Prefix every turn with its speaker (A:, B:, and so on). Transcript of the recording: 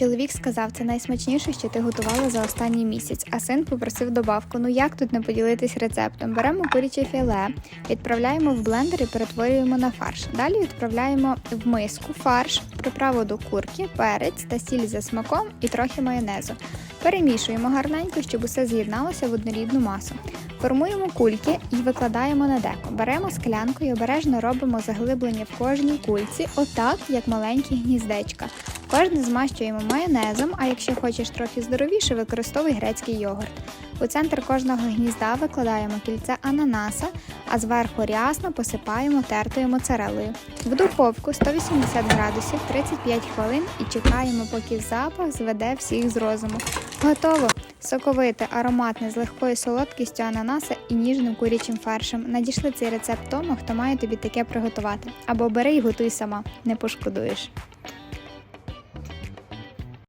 A: Чоловік сказав, це найсмачніше, що ти готувала за останній місяць, а син попросив добавку. Ну як тут не поділитись рецептом? Беремо куряче філе, відправляємо в блендер і перетворюємо на фарш. Далі відправляємо в миску фарш, приправу до курки, перець та сіль за смаком і трохи майонезу. Перемішуємо гарненько, щоб усе з'єдналося в однорідну масу. Формуємо кульки і викладаємо на деко. Беремо склянку і обережно робимо заглиблення в кожній кульці, отак, як маленькі гніздечка. Кожне змащуємо майонезом, а якщо хочеш трохи здоровіше, використовуй грецький йогурт. У центр кожного гнізда викладаємо кільце ананаса, а зверху рясно посипаємо тертою моцарелою. В духовку 180 градусів 35 хвилин і чекаємо, поки запах зведе всіх з розуму. Готово! Соковите, ароматне з легкою солодкістю ананаса і ніжним курячим фаршем. Надійшли цей рецепт тому, хто має тобі таке приготувати. Або бери і готуй сама, не пошкодуєш.